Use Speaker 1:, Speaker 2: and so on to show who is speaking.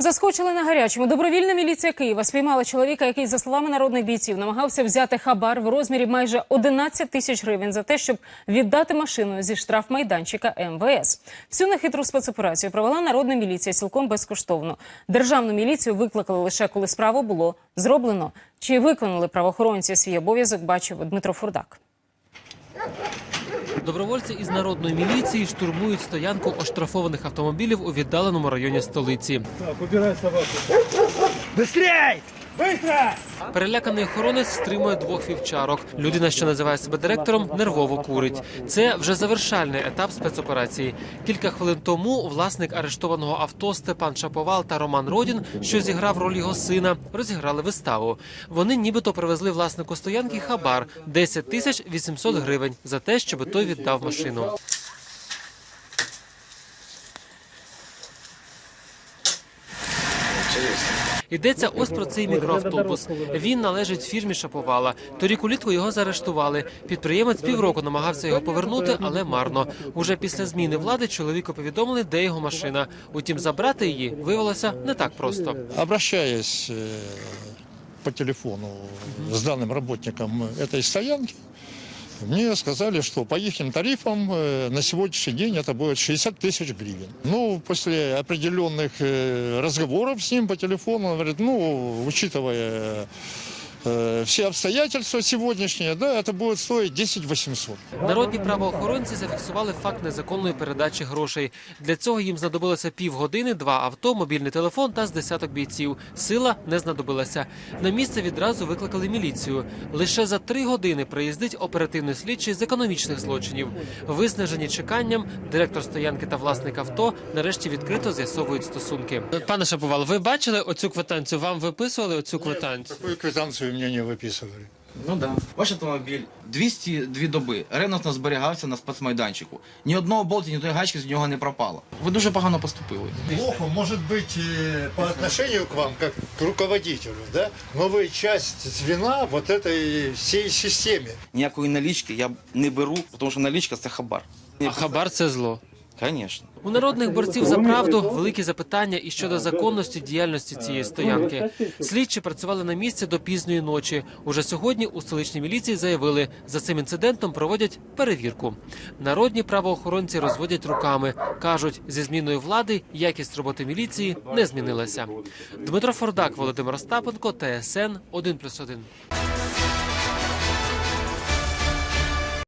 Speaker 1: Заскочили на гарячому. Добровільна міліція Києва спіймала чоловіка, який, за словами народних бійців, намагався взяти хабар в розмірі майже 11 тисяч гривень за те, щоб віддати машину зі штрафмайданчика МВС. Всю нехитру спецоперацію провела народна міліція цілком безкоштовно. Державну міліцію викликали лише коли справу було зроблено. Чи виконали правоохоронці свій обов'язок? Бачив Дмитро Фурдак.
Speaker 2: Добровольці із народної міліції штурмують стоянку оштрафованих автомобілів у віддаленому районі столиці.
Speaker 3: Так, убирай собаку.
Speaker 4: Быстрей!
Speaker 2: Переляканий охоронець стримує двох вівчарок. Людина, що називає себе директором, нервово курить. Це вже завершальний етап спецоперації. Кілька хвилин тому власник арештованого авто Степан Шаповал та Роман Родін, що зіграв роль його сина, розіграли виставу. Вони нібито привезли власнику стоянки хабар 10 тисяч 800 гривень за те, щоб той віддав машину. Йдеться ось про цей мікроавтобус. Він належить фірмі Шаповала. Торік улітку його заарештували. Підприємець півроку намагався його повернути, але марно. Уже після зміни влади чоловіку повідомили, де його машина. Утім, забрати її виявилося не так просто.
Speaker 5: Обращаясь э, по телефону с данным работником этой стоянки, мне сказали, что по их тарифам э, на сегодняшний день это будет 60 тысяч гривен. Ну, после определенных э, разговоров с ним по телефону, он говорит, ну, учитывая э, все обстоятельства сегодняшние, да, это будет стоить 10 800.
Speaker 2: Народні правоохоронці зафіксували факт незаконної передачі грошей. Для цього їм знадобилося півгодини, два авто, мобільний телефон та з десяток бійців. Сила не знадобилася. На місце відразу викликали міліцію. Лише за три години приїздить оперативний слідчий з економічних злочинів. Виснажені чеканням, директор стоянки та власник авто нарешті відкрито з'ясовують стосунки. Пане Шаповал, ви бачили оцю квитанцію? Вам виписували оцю квитанцію?
Speaker 5: Такую квитанцию мне не выписывали.
Speaker 4: Ну да. Ваш автомобіль 202 доби ревностно зберігався на спецмайданчику. Ні одного болту, ні одної гачки з нього не пропало. Ви дуже погано поступили.
Speaker 5: Плохо, может быть, э, по отношению к вам, как к руководителю, да? Но вы часть звена вот этой всей системе.
Speaker 4: Ніякої налічки я не беру, тому що налічка це хабар.
Speaker 2: А хабар це зло.
Speaker 4: Звісно.
Speaker 2: У народних борців за правду великі запитання і щодо законності діяльності цієї стоянки. Слідчі працювали на місці до пізньої ночі. Уже сьогодні у столичній міліції заявили, за цим інцидентом проводять перевірку. Народні правоохоронці розводять руками. кажуть, зі зміною влади якість роботи міліції не змінилася. Дмитро Фордак, Володимир Остапенко, ТСН 1+,1.